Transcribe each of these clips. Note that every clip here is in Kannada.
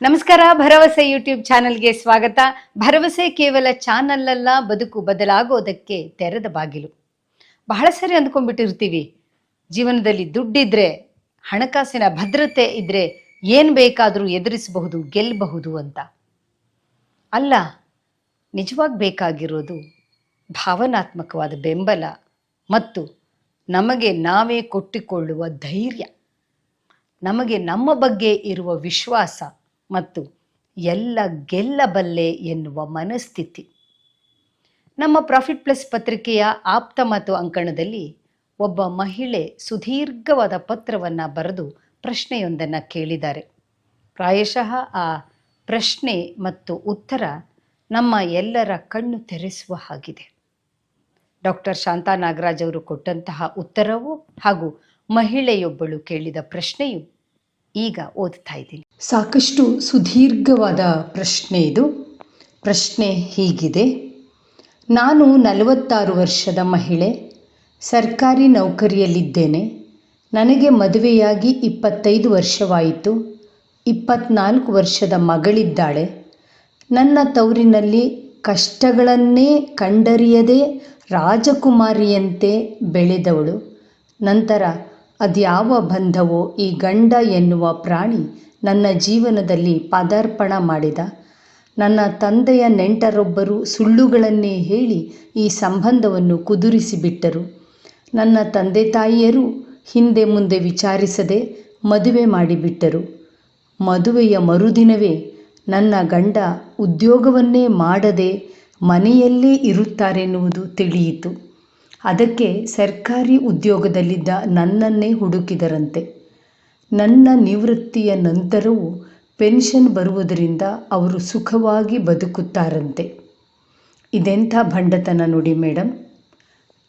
ನಮಸ್ಕಾರ, ಭರವಸೆ ಯೂಟ್ಯೂಬ್ ಚಾನೆಲ್ಗೆ ಸ್ವಾಗತ. ಭರವಸೆ ಕೇವಲ ಚಾನಲ್ ಅಲ್ಲ ಬದುಕು ಬದಲಾಗೋದಕ್ಕೆ ತೆರೆದ ಬಾಗಿಲು. ಬಹಳ ಸರಿ ಅಂದ್ಕೊಂಡ್ಬಿಟ್ಟಿರ್ತೀವಿ. ಜೀವನದಲ್ಲಿ ದುಡ್ಡಿದ್ರೆ, ಹಣಕಾಸಿನ ಭದ್ರತೆ ಇದ್ರೆ ಏನ್ ಬೇಕಾದರೂ ಎದುರಿಸಬಹುದು ಗೆಲ್ಲಬಹುದು ಅಂತ. ಅಲ್ಲ, ನಿಜವಾಗಿ ಬೇಕಾಗಿರೋದು ಭಾವನಾತ್ಮಕವಾದ ಬೆಂಬಲ ಮತ್ತು ನಮಗೆ ನಾವೇ ಕೊಟ್ಟಿಕೊಳ್ಳುವ ಧೈರ್ಯ. ನಮಗೆ ನಮ್ಮ ಬಗ್ಗೆ ಇರುವ ವಿಶ್ವಾಸ. ಮತ್ತು ಎಲ್ಲ ಗೆಲ್ಲಬಲ್ಲೆ ಎನ್ನುವ ಮನಸ್ಥಿತಿ. ನಮ್ಮ ಪ್ರಾಫಿಟ್ ಪ್ಲಸ್ ಪತ್ರಿಕೆಯ ಆಪ್ತ ಮತ್ತು ಅಂಕಣದಲ್ಲಿ ಒಬ್ಬ ಮಹಿಳೆ ಸುದೀರ್ಘವಾದ ಪತ್ರವನ್ನು ಬರೆದು ಪ್ರಶ್ನೆಯೊಂದನ್ನು ಕೇಳಿದ್ದಾರೆ. ಪ್ರಾಯಶಃ ಆ ಪ್ರಶ್ನೆ ಮತ್ತು ಉತ್ತರ ನಮ್ಮ ಎಲ್ಲರ ಕಣ್ಣು ತೆರೆಸುವ ಹಾಗಿದೆ. ಡಾಕ್ಟರ್ ಶಾಂತಾ ನಾಗರಾಜ್ ಅವರು ಕೊಟ್ಟಂತಹ ಉತ್ತರವು ಹಾಗೂ ಮಹಿಳೆಯೊಬ್ಬಳು ಕೇಳಿದ ಪ್ರಶ್ನೆಯು ಈಗ ಓದ್ತಾ ಇದ್ದೀನಿ. ಸಾಕಷ್ಟು ಸುದೀರ್ಘವಾದ ಪ್ರಶ್ನೆ ಇದು. ಪ್ರಶ್ನೆ ಹೀಗಿದೆ. ನಾನು ನಲವತ್ತಾರು ವರ್ಷದ ಮಹಿಳೆ, ಸರ್ಕಾರಿ ನೌಕರಿಯಲ್ಲಿದ್ದೇನೆ. ನನಗೆ ಮದುವೆಯಾಗಿ ಇಪ್ಪತ್ತೈದು ವರ್ಷವಾಯಿತು. ಇಪ್ಪತ್ನಾಲ್ಕು ವರ್ಷದ ಮಗಳಿದ್ದಾಳೆ. ನನ್ನ ತವರಿನಲ್ಲಿ ಕಷ್ಟಗಳನ್ನೇ ಕಂಡರಿಯದೆ ರಾಜಕುಮಾರಿಯಂತೆ ಬೆಳೆದವಳು. ನಂತರ ಅದ್ಯಾವ ಬಂಧವೋ ಈ ಗಂಡ ಎನ್ನುವ ಪ್ರಾಣಿ ನನ್ನ ಜೀವನದಲ್ಲಿ ಪದಾರ್ಪಣ ಮಾಡಿದ. ನನ್ನ ತಂದೆಯ ನೆಂಟರೊಬ್ಬರು ಸುಳ್ಳುಗಳನ್ನೇ ಹೇಳಿ ಈ ಸಂಬಂಧವನ್ನು ಕುದುರಿಸಿಬಿಟ್ಟರು. ನನ್ನ ತಂದೆ ತಾಯಿಯರು ಹಿಂದೆ ಮುಂದೆ ವಿಚಾರಿಸದೆ ಮದುವೆ ಮಾಡಿಬಿಟ್ಟರು. ಮದುವೆಯ ಮರುದಿನವೇ ನನ್ನ ಗಂಡ ಉದ್ಯೋಗವನ್ನೇ ಮಾಡದೆ ಮನೆಯಲ್ಲೇ ಇರುತ್ತಾರೆನ್ನುವುದು ತಿಳಿಯಿತು. ಅದಕ್ಕೆ ಸರ್ಕಾರಿ ಉದ್ಯೋಗದಲ್ಲಿದ್ದ ನನ್ನನ್ನೇ ಹುಡುಕಿದರಂತೆ. ನನ್ನ ನಿವೃತ್ತಿಯ ನಂತರವೂ ಪೆನ್ಷನ್ ಬರುವುದರಿಂದ ಅವರು ಸುಖವಾಗಿ ಬದುಕುತ್ತಾರಂತೆ. ಇದೆಂಥ ಭಂಡತನ ನೋಡಿ ಮೇಡಮ್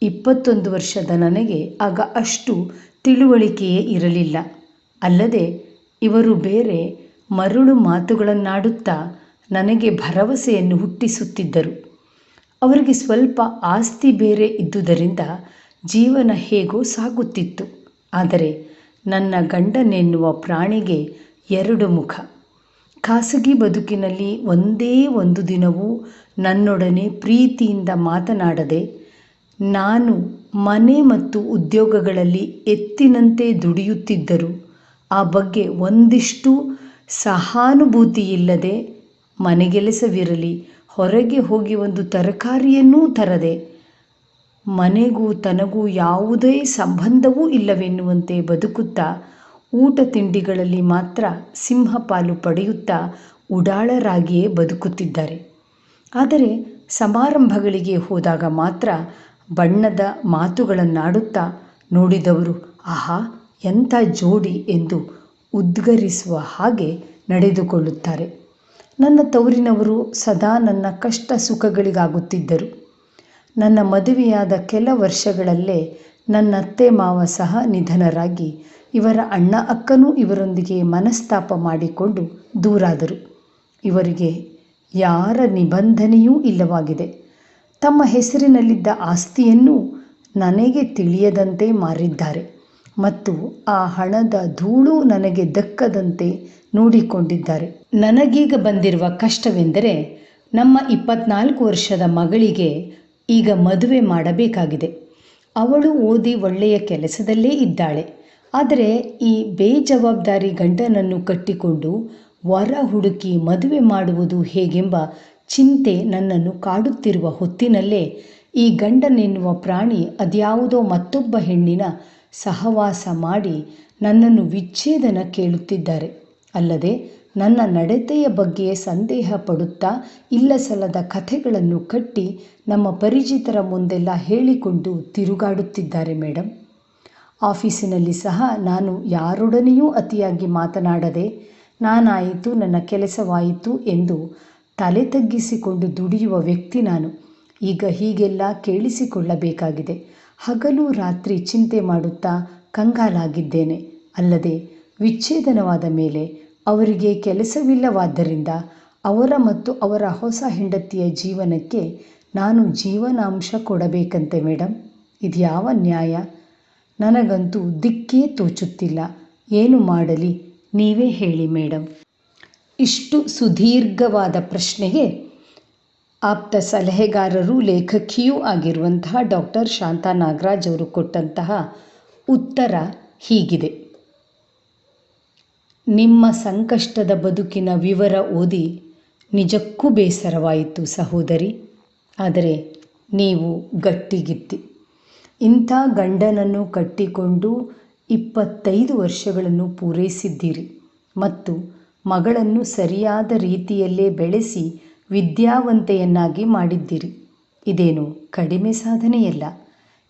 ಇಪ್ಪತ್ತೊಂದು ವರ್ಷದ ನನಗೆ ಆಗ ಅಷ್ಟು ತಿಳುವಳಿಕೆಯೇ ಇರಲಿಲ್ಲ. ಅಲ್ಲದೆ ಇವರು ಬೇರೆ ಮರುಳು ಮಾತುಗಳನ್ನಾಡುತ್ತಾ ನನಗೆ ಭರವಸೆಯನ್ನು ಹುಟ್ಟಿಸುತ್ತಿದ್ದರು. ಅವರಿಗೆ ಸ್ವಲ್ಪ ಆಸ್ತಿ ಬೇರೆ ಇದ್ದುದರಿಂದ ಜೀವನ ಹೇಗೋ ಸಾಗುತ್ತಿತ್ತು. ಆದರೆ ನನ್ನ ಗಂಡನೆನ್ನುವ ಪ್ರಾಣಿಗೆ ಎರಡು ಮುಖ. ಖಾಸಗಿ ಬದುಕಿನಲ್ಲಿ ಒಂದೇ ಒಂದು ದಿನವೂ ನನ್ನೊಡನೆ ಪ್ರೀತಿಯಿಂದ ಮಾತನಾಡದೆ, ನಾನು ಮನೆ ಮತ್ತು ಉದ್ಯೋಗಗಳಲ್ಲಿ ಎತ್ತಿನಂತೆ ದುಡಿಯುತ್ತಿದ್ದರು. ಆ ಬಗ್ಗೆ ಒಂದಿಷ್ಟು ಸಹಾನುಭೂತಿಯಿಲ್ಲದೆ ಮನೆಗೆಲಸವಿರಲಿ ಹೊರಗೆ ಹೋಗಿ ಒಂದು ತರಕಾರಿಯನ್ನೂ ತರದೆ, ಮನೆಗೂ ತನಗೂ ಯಾವುದೇ ಸಂಬಂಧವೂ ಇಲ್ಲವೆನ್ನುವಂತೆ ಬದುಕುತ್ತಾ, ಊಟ ತಿಂಡಿಗಳಲ್ಲಿ ಮಾತ್ರ ಸಿಂಹಪಾಲು ಪಡೆಯುತ್ತಾ ಉಡಾಳರಾಗಿಯೇ ಬದುಕುತ್ತಿದ್ದಾರೆ. ಆದರೆ ಸಮಾರಂಭಗಳಿಗೆ ಹೋದಾಗ ಮಾತ್ರ ಬಣ್ಣದ ಮಾತುಗಳನ್ನಾಡುತ್ತಾ ನೋಡಿದವರು, ಆಹಾ, ಎಂಥ ಜೋಡಿ ಎಂದು ಉದ್ಗರಿಸುವ ಹಾಗೆ ನಡೆದುಕೊಳ್ಳುತ್ತಾರೆ. ನನ್ನ ತವರಿನವರು ಸದಾ ನನ್ನ ಕಷ್ಟ ಸುಖಗಳಿಗಾಗುತ್ತಿದ್ದರು. ನನ್ನ ಮದುವೆಯಾದ ಕೆಲ ವರ್ಷಗಳಲ್ಲೇ ನನ್ನ ಅತ್ತೆ ಮಾವ ಸಹ ನಿಧನರಾಗಿ, ಇವರ ಅಣ್ಣ ಅಕ್ಕನೂ ಇವರೊಂದಿಗೆ ಮನಸ್ತಾಪ ಮಾಡಿಕೊಂಡು ದೂರಾದರು. ಇವರಿಗೆ ಯಾರ ನಿಬಂಧನೆಯೂ ಇಲ್ಲವಾಗಿದೆ. ತಮ್ಮ ಹೆಸರಿನಲ್ಲಿದ್ದ ಆಸ್ತಿಯನ್ನು ನನಗೆ ತಿಳಿಯದಂತೆ ಮಾರಿದ್ದಾರೆ. ಮತ್ತು ಆ ಹಣದ ಧೂಳು ನನಗೆ ದಕ್ಕದಂತೆ ನೋಡಿಕೊಂಡಿದ್ದಾರೆ. ನನಗೀಗ ಬಂದಿರುವ ಕಷ್ಟವೆಂದರೆ ನಮ್ಮ ಇಪ್ಪತ್ನಾಲ್ಕು ವರ್ಷದ ಮಗಳಿಗೆ ಈಗ ಮದುವೆ ಮಾಡಬೇಕಾಗಿದೆ. ಅವಳು ಓದಿ ಒಳ್ಳೆಯ ಕೆಲಸದಲ್ಲೇ ಇದ್ದಾಳೆ. ಆದರೆ ಈ ಬೇಜವಾಬ್ದಾರಿ ಗಂಡನನ್ನು ಕಟ್ಟಿಕೊಂಡು ವರ ಹುಡುಕಿ ಮದುವೆ ಮಾಡುವುದು ಹೇಗೆಂಬ ಚಿಂತೆ ನನ್ನನ್ನು ಕಾಡುತ್ತಿರುವ ಹೊತ್ತಿನಲ್ಲೇ ಈ ಗಂಡನೆನ್ನುವ ಪ್ರಾಣಿ ಅದ್ಯಾವುದೋ ಮತ್ತೊಬ್ಬ ಹೆಣ್ಣಿನ ಸಹವಾಸ ಮಾಡಿ ನನ್ನನ್ನು ವಿಚ್ಛೇದನ ಕೇಳುತ್ತಿದ್ದಾರೆ. ಅಲ್ಲದೆ ನನ್ನ ನಡತೆಯ ಬಗ್ಗೆ ಸಂದೇಹ ಪಡುತ್ತಾ ಇಲ್ಲಸಲ್ಲದ ಕಥೆಗಳನ್ನು ಕಟ್ಟಿ ನಮ್ಮ ಪರಿಚಿತರ ಮುಂದೆಲ್ಲ ಹೇಳಿಕೊಂಡು ತಿರುಗಾಡುತ್ತಿದ್ದಾರೆ ಮೇಡಮ್ ಆಫೀಸಿನಲ್ಲಿ ಸಹ ನಾನು ಯಾರೊಡನೆಯೂ ಅತಿಯಾಗಿ ಮಾತನಾಡದೆ, ನಾನಾಯಿತು ನನ್ನ ಕೆಲಸವಾಯಿತು ಎಂದು ತಲೆ ತಗ್ಗಿಸಿಕೊಂಡು ದುಡಿಯುವ ವ್ಯಕ್ತಿ ನಾನು. ಈಗ ಹೀಗೆಲ್ಲ ಕೇಳಿಸಿಕೊಳ್ಳಬೇಕಾಗಿದೆ. ಹಗಲು ರಾತ್ರಿ ಚಿಂತೆ ಮಾಡುತ್ತಾ ಕಂಗಾಲಾಗಿದ್ದೇನೆ. ಅಲ್ಲದೆ ವಿಚ್ಛೇದನವಾದ ಮೇಲೆ ಅವರಿಗೆ ಕೆಲಸವಿಲ್ಲವಾದ್ದರಿಂದ ಅವರ ಮತ್ತು ಅವರ ಹೊಸ ಹೆಂಡತಿಯ ಜೀವನಕ್ಕೆ ನಾನು ಜೀವನಾಂಶ ಕೊಡಬೇಕಂತೆ ಮೇಡಮ್ ಇದು ಯಾವ ನ್ಯಾಯ? ನನಗಂತೂ ದಿಕ್ಕೇ ತೋಚುತ್ತಿಲ್ಲ. ಏನು ಮಾಡಲಿ? ನೀವೇ ಹೇಳಿ ಮೇಡಮ್ ಇಷ್ಟು ಸುದೀರ್ಘವಾದ ಪ್ರಶ್ನೆಗೆ ಆಪ್ತ ಸಲಹೆಗಾರರು ಲೇಖಕಿಯೂ ಆಗಿರುವಂತಹ ಡಾಕ್ಟರ್ ಶಾಂತಾ ನಾಗರಾಜ್ ಅವರು ಕೊಟ್ಟಂತಹ ಉತ್ತರ ಹೀಗಿದೆ. ನಿಮ್ಮ ಸಂಕಷ್ಟದ ಬದುಕಿನ ವಿವರ ಓದಿ ನಿಜಕ್ಕೂ ಬೇಸರವಾಯಿತು ಸಹೋದರಿ. ಆದರೆ ನೀವು ಗಟ್ಟಿಗಿತ್ತಿ ಇಂಥ ಗಂಡನನ್ನು ಕಟ್ಟಿಕೊಂಡು ಇಪ್ಪತ್ತೈದು ವರ್ಷಗಳನ್ನು ಪೂರೈಸಿದ್ದೀರಿ ಮತ್ತು ಮಗಳನ್ನು ಸರಿಯಾದ ರೀತಿಯಲ್ಲೇ ಬೆಳೆಸಿ ವಿದ್ಯಾವಂತೆಯನ್ನಾಗಿ ಮಾಡಿದ್ದೀರಿ. ಇದೇನು ಕಡಿಮೆ ಸಾಧನೆಯಲ್ಲ.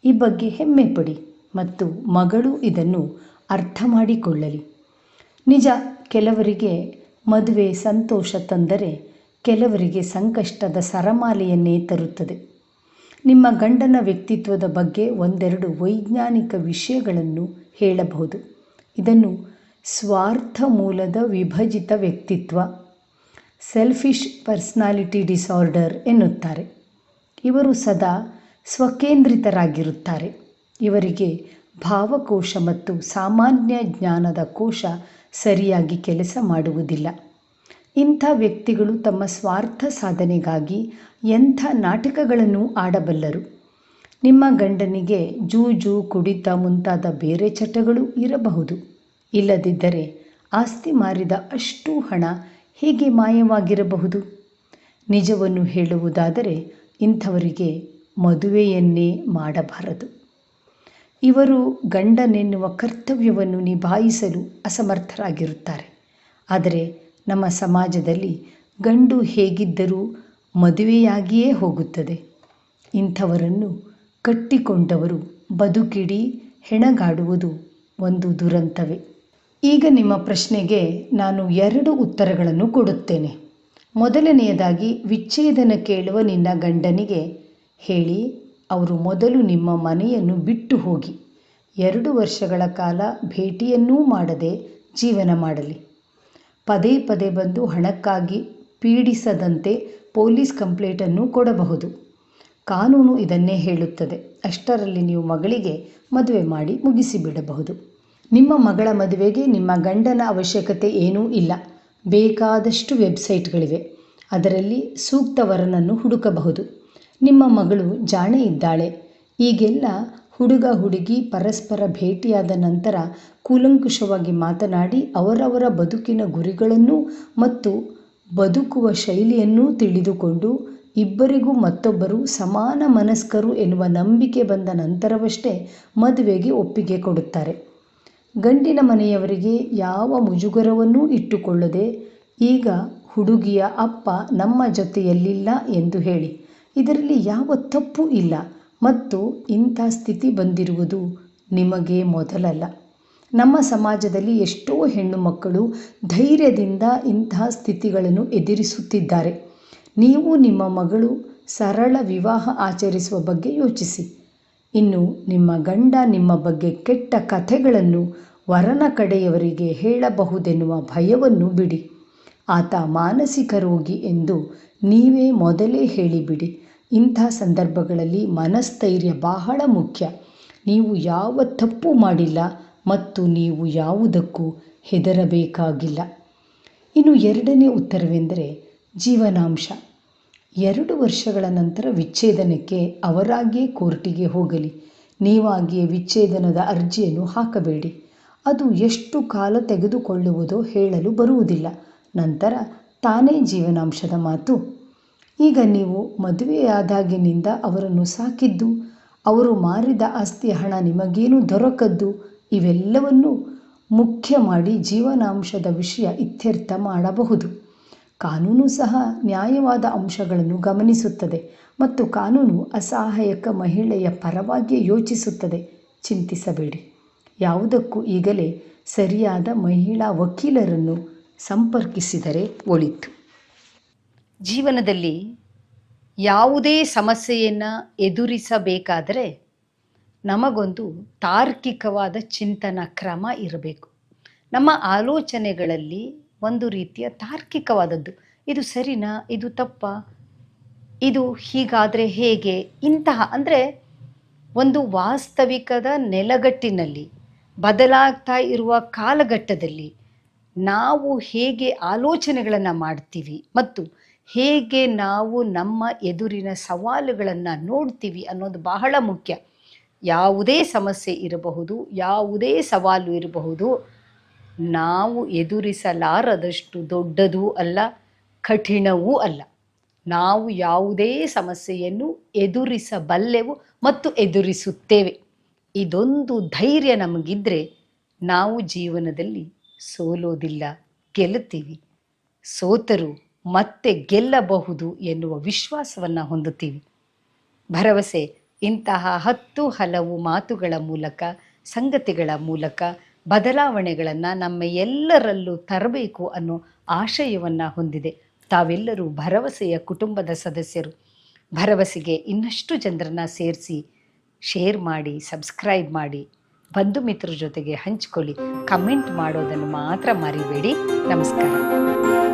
ಈ ಬಗ್ಗೆ ಹೆಮ್ಮೆ ಪಡಿ ಮತ್ತು ಮಗಳು ಇದನ್ನು ಅರ್ಥ ಮಾಡಿಕೊಳ್ಳಲಿ. ನಿಜ, ಕೆಲವರಿಗೆ ಮದುವೆ ಸಂತೋಷ ತಂದರೆ ಕೆಲವರಿಗೆ ಸಂಕಷ್ಟದ ಸರಮಾಲೆಯನ್ನೇ ತರುತ್ತದೆ. ನಿಮ್ಮ ಗಂಡನ ವ್ಯಕ್ತಿತ್ವದ ಬಗ್ಗೆ ಒಂದೆರಡು ವೈಜ್ಞಾನಿಕ ವಿಷಯಗಳನ್ನು ಹೇಳಬಹುದು. ಇದನ್ನು ಸ್ವಾರ್ಥ ಮೂಲದ ವಿಭಜಿತ ವ್ಯಕ್ತಿತ್ವ. ಸೆಲ್ಫಿಶ್ ಪರ್ಸ್ನಾಲಿಟಿ ಡಿಸಾರ್ಡರ್ ಎನ್ನುತ್ತಾರೆ. ಇವರು ಸದಾ ಸ್ವಕೇಂದ್ರಿತರಾಗಿರುತ್ತಾರೆ. ಇವರಿಗೆ ಭಾವಕೋಶ ಮತ್ತು ಸಾಮಾನ್ಯ ಜ್ಞಾನದ ಕೋಶ ಸರಿಯಾಗಿ ಕೆಲಸ ಮಾಡುವುದಿಲ್ಲ. ಇಂಥ ವ್ಯಕ್ತಿಗಳು ತಮ್ಮ ಸ್ವಾರ್ಥ ಸಾಧನೆಗಾಗಿ ಎಂಥ ನಾಟಕಗಳನ್ನು ಆಡಬಲ್ಲರು? ನಿಮ್ಮ ಗಂಡನಿಗೆ ಜೂಜು, ಕುಡಿತ ಮುಂತಾದ ಬೇರೆ ಚಟಗಳು ಇರಬಹುದು. ಇಲ್ಲದಿದ್ದರೆ ಆಸ್ತಿ ಮಾರಿದ ಅಷ್ಟು ಹಣ ಹೇಗೆ ಮಾಯವಾಗಿರಬಹುದು? ನಿಜವನ್ನು ಹೇಳುವುದಾದರೆ ಇಂಥವರಿಗೆ ಮದುವೆಯನ್ನೇ ಮಾಡಬಾರದು. ಇವರು ಗಂಡನೆನ್ನುವ ಕರ್ತವ್ಯವನ್ನು ನಿಭಾಯಿಸಲು ಅಸಮರ್ಥರಾಗಿರುತ್ತಾರೆ. ಆದರೆ ನಮ್ಮ ಸಮಾಜದಲ್ಲಿ ಗಂಡು ಹೇಗಿದ್ದರೂ ಮದುವೆಯಾಗಿಯೇ ಹೋಗುತ್ತದೆ. ಇಂಥವರನ್ನು ಕಟ್ಟಿಕೊಂಡವರು ಬದುಕಿಡೀ, ಹೆಣಗಾಡುವುದು ಒಂದು ದುರಂತವೇ. ಈಗ ನಿಮ್ಮ ಪ್ರಶ್ನೆಗೆ ನಾನು ಎರಡು ಉತ್ತರಗಳನ್ನು ಕೊಡುತ್ತೇನೆ. ಮೊದಲನೆಯದಾಗಿ, ವಿಚ್ಛೇದನ ಕೇಳುವ ನಿನ್ನ ಗಂಡನಿಗೆ ಹೇಳಿ, ಅವರು ಮೊದಲು ನಿಮ್ಮ ಮನೆಯನ್ನು ಬಿಟ್ಟು ಹೋಗಿ. ಎರಡು ವರ್ಷಗಳ ಕಾಲ ಭೇಟಿಯನ್ನೂ ಮಾಡದೆ ಜೀವನ ಮಾಡಲಿ. ಪದೇ ಪದೇ ಬಂದು ಹಣಕ್ಕಾಗಿ ಪೀಡಿಸದಂತೆ ಪೊಲೀಸ್ ಕಂಪ್ಲೇಂಟನ್ನು ಕೊಡಬಹುದು. ಕಾನೂನು ಇದನ್ನೇ ಹೇಳುತ್ತದೆ. ಅಷ್ಟರಲ್ಲಿ ನೀವು ಮಗಳಿಗೆ ಮದುವೆ ಮಾಡಿ ಮುಗಿಸಿಬಿಡಬಹುದು. ನಿಮ್ಮ ಮಗಳ ಮದುವೆಗೆ ನಿಮ್ಮ ಗಂಡನ ಅವಶ್ಯಕತೆ ಏನೂ ಇಲ್ಲ. ಬೇಕಾದಷ್ಟು ವೆಬ್ಸೈಟ್ಗಳಿವೆ. ಅದರಲ್ಲಿ ಸೂಕ್ತ ವರನನ್ನು ಹುಡುಕಬಹುದು. ನಿಮ್ಮ ಮಗಳು ಜಾಣೆ ಇದ್ದಾಳೆ. ಈಗೆಲ್ಲ ಹುಡುಗ ಹುಡುಗಿ ಪರಸ್ಪರ ಭೇಟಿಯಾದ ನಂತರ ಕೂಲಂಕುಷವಾಗಿ ಮಾತನಾಡಿ ಅವರವರ ಬದುಕಿನ ಗುರಿಗಳನ್ನು ಮತ್ತು ಬದುಕುವ ಶೈಲಿಯನ್ನೂ ತಿಳಿದುಕೊಂಡು ಇಬ್ಬರಿಗೂ ಮತ್ತೊಬ್ಬರು ಸಮಾನ ಮನಸ್ಕರು ಎನ್ನುವ ನಂಬಿಕೆ ಬಂದ ನಂತರವಷ್ಟೇ ಮದುವೆಗೆ ಒಪ್ಪಿಗೆ ಕೊಡುತ್ತಾರೆ. ಗಂಡಿನ ಮನೆಯವರಿಗೆ ಯಾವ ಮುಜುಗರವನ್ನೂ ಇಟ್ಟುಕೊಳ್ಳದೆ, ಈಗ ಹುಡುಗಿಯ ಅಪ್ಪ ನಮ್ಮ ಜೊತೆಯಲ್ಲಿಲ್ಲ ಎಂದು ಹೇಳಿ. ಇದರಲ್ಲಿ ಯಾವ ತಪ್ಪು ಇಲ್ಲ. ಮತ್ತು ಇಂಥ ಸ್ಥಿತಿ ಬಂದಿರುವುದು ನಿಮಗೆ ಮೊದಲಲ್ಲ. ನಮ್ಮ ಸಮಾಜದಲ್ಲಿ ಎಷ್ಟೋ ಹೆಣ್ಣು ಮಕ್ಕಳು ಧೈರ್ಯದಿಂದ ಇಂತಹ ಸ್ಥಿತಿಗಳನ್ನು ಎದುರಿಸುತ್ತಿದ್ದಾರೆ. ನೀವು ನಿಮ್ಮ ಮಗಳು ಸರಳ ವಿವಾಹ ಆಚರಿಸುವ ಬಗ್ಗೆ ಯೋಚಿಸಿ. ಇನ್ನು ನಿಮ್ಮ ಗಂಡ ನಿಮ್ಮ ಬಗ್ಗೆ ಕೆಟ್ಟ ಕಥೆಗಳನ್ನು ವರನ ಕಡೆಯವರಿಗೆ ಹೇಳಬಹುದೆನ್ನುವ ಭಯವನ್ನು ಬಿಡಿ. ಆತ ಮಾನಸಿಕ ರೋಗಿ ಎಂದು ನೀವೇ ಮೊದಲೇ ಹೇಳಿಬಿಡಿ. ಇಂಥ ಸಂದರ್ಭಗಳಲ್ಲಿ ಮನಸ್ಥೈರ್ಯ ಬಹಳ ಮುಖ್ಯ. ನೀವು ಯಾವ ತಪ್ಪು ಮಾಡಿಲ್ಲ ಮತ್ತು ನೀವು ಯಾವುದಕ್ಕೂ ಹೆದರಬೇಕಾಗಿಲ್ಲ. ಇನ್ನು ಎರಡನೇ ಉತ್ತರವೆಂದರೆ ಜೀವನಾಂಶ. ಎರಡು ವರ್ಷಗಳ ನಂತರ ವಿಚ್ಛೇದನಕ್ಕೆ ಅವರಾಗಿಯೇ ಕೋರ್ಟಿಗೆ ಹೋಗಲಿ. ನೀವಾಗಿಯೇ ವಿಚ್ಛೇದನದ ಅರ್ಜಿಯನ್ನು ಹಾಕಬೇಡಿ. ಅದು ಎಷ್ಟು ಕಾಲ ತೆಗೆದುಕೊಳ್ಳುವುದೋ ಹೇಳಲು ಬರುವುದಿಲ್ಲ. ನಂತರ ತಾನೇ ಜೀವನಾಂಶದ ಮಾತು. ಈಗ ನೀವು ಮದುವೆಯಾದಾಗಿನಿಂದ ಅವರನ್ನು ಸಾಕಿದ್ದು, ಅವರು ಮಾರಿದ ಆಸ್ತಿಯ ಹಣ ನಿಮಗೇನು ದೊರಕದ್ದು, ಇವೆಲ್ಲವನ್ನೂ ಮುಖ್ಯ ಮಾಡಿ ಜೀವನಾಂಶದ ವಿಷಯ ಇತ್ಯರ್ಥ ಮಾಡಬಹುದು. ಕಾನೂನು ಸಹ ನ್ಯಾಯವಾದ ಅಂಶಗಳನ್ನು ಗಮನಿಸುತ್ತದೆ ಮತ್ತು ಕಾನೂನು ಅಸಹಾಯಕ ಮಹಿಳೆಯ ಪರವಾಗಿಯೇ ಯೋಚಿಸುತ್ತದೆ. ಚಿಂತಿಸಬೇಡಿ. ಯಾವುದಕ್ಕೂ ಈಗಲೇ ಸರಿಯಾದ ಮಹಿಳಾ ವಕೀಲರನ್ನು ಸಂಪರ್ಕಿಸಿದರೆ ಒಳಿತು. ಜೀವನದಲ್ಲಿ ಯಾವುದೇ ಸಮಸ್ಯೆಯನ್ನು ಎದುರಿಸಬೇಕಾದರೆ ನಮಗೊಂದು ತಾರ್ಕಿಕವಾದ ಚಿಂತನ ಕ್ರಮ ಇರಬೇಕು. ನಮ್ಮ ಆಲೋಚನೆಗಳಲ್ಲಿ ಒಂದು ರೀತಿಯ ತಾರ್ಕಿಕವಾದದ್ದು. ಇದು ಸರಿನಾ? ಇದು ತಪ್ಪ? ಇದು ಹೀಗಾದರೆ ಹೇಗೆ? ಇಂತಹ, ಅಂದರೆ ಒಂದು ವಾಸ್ತವಿಕದ ನೆಲಗಟ್ಟಿನಲ್ಲಿ, ಬದಲಾಗ್ತಾ ಇರುವ ಕಾಲಘಟ್ಟದಲ್ಲಿ ನಾವು ಹೇಗೆ ಆಲೋಚನೆಗಳನ್ನು ಮಾಡ್ತೀವಿ ಮತ್ತು ಹೇಗೆ ನಾವು ನಮ್ಮ ಎದುರಿನ ಸವಾಲುಗಳನ್ನು ನೋಡ್ತೀವಿ ಅನ್ನೋದು ಬಹಳ ಮುಖ್ಯ. ಯಾವುದೇ ಸಮಸ್ಯೆ ಇರಬಹುದು, ಯಾವುದೇ ಸವಾಲು ಇರಬಹುದು ನಾವು ಎದುರಿಸಲಾರದಷ್ಟು ದೊಡ್ಡದೂ ಅಲ್ಲ, ಕಠಿಣವೂ ಅಲ್ಲ. ನಾವು ಯಾವುದೇ ಸಮಸ್ಯೆಯನ್ನು ಎದುರಿಸಬಲ್ಲೆವು ಮತ್ತು ಎದುರಿಸುತ್ತೇವೆ. ಇದೊಂದು ಧೈರ್ಯ ನಮಗಿದ್ರೆ ನಾವು ಜೀವನದಲ್ಲಿ ಸೋಲೋದಿಲ್ಲ, ಗೆಲ್ಲುತ್ತೀವಿ. ಸೋತರು ಮತ್ತೆ ಗೆಲ್ಲಬಹುದು ಎನ್ನುವ ವಿಶ್ವಾಸವನ್ನು ಹೊಂದುತ್ತೀವಿ. ಭರವಸೆ, ಇಂತಹ ಹತ್ತು ಹಲವು ಮಾತುಗಳ ಮೂಲಕ, ಸಂಗತಿಗಳ ಮೂಲಕ ಬದಲಾವಣೆಗಳನ್ನು ನಮ್ಮ ಎಲ್ಲರಲ್ಲೂ ತರಬೇಕು ಅನ್ನೋ ಆಶಯವನ್ನು ಹೊಂದಿದೆ. ತಾವೆಲ್ಲರೂ ಭರವಸೆಯ ಕುಟುಂಬದ ಸದಸ್ಯರು. ಭರವಸೆಗೆ ಇನ್ನಷ್ಟು ಜನರನ್ನ ಸೇರಿಸಿ, ಶೇರ್ ಮಾಡಿ, ಸಬ್ಸ್ಕ್ರೈಬ್ ಮಾಡಿ, ಬಂಧು ಮಿತ್ರರ ಜೊತೆಗೆ ಹಂಚಿಕೊಳ್ಳಿ. ಕಮೆಂಟ್ ಮಾಡೋದನ್ನು ಮಾತ್ರ ಮರಿಬೇಡಿ. ನಮಸ್ಕಾರ.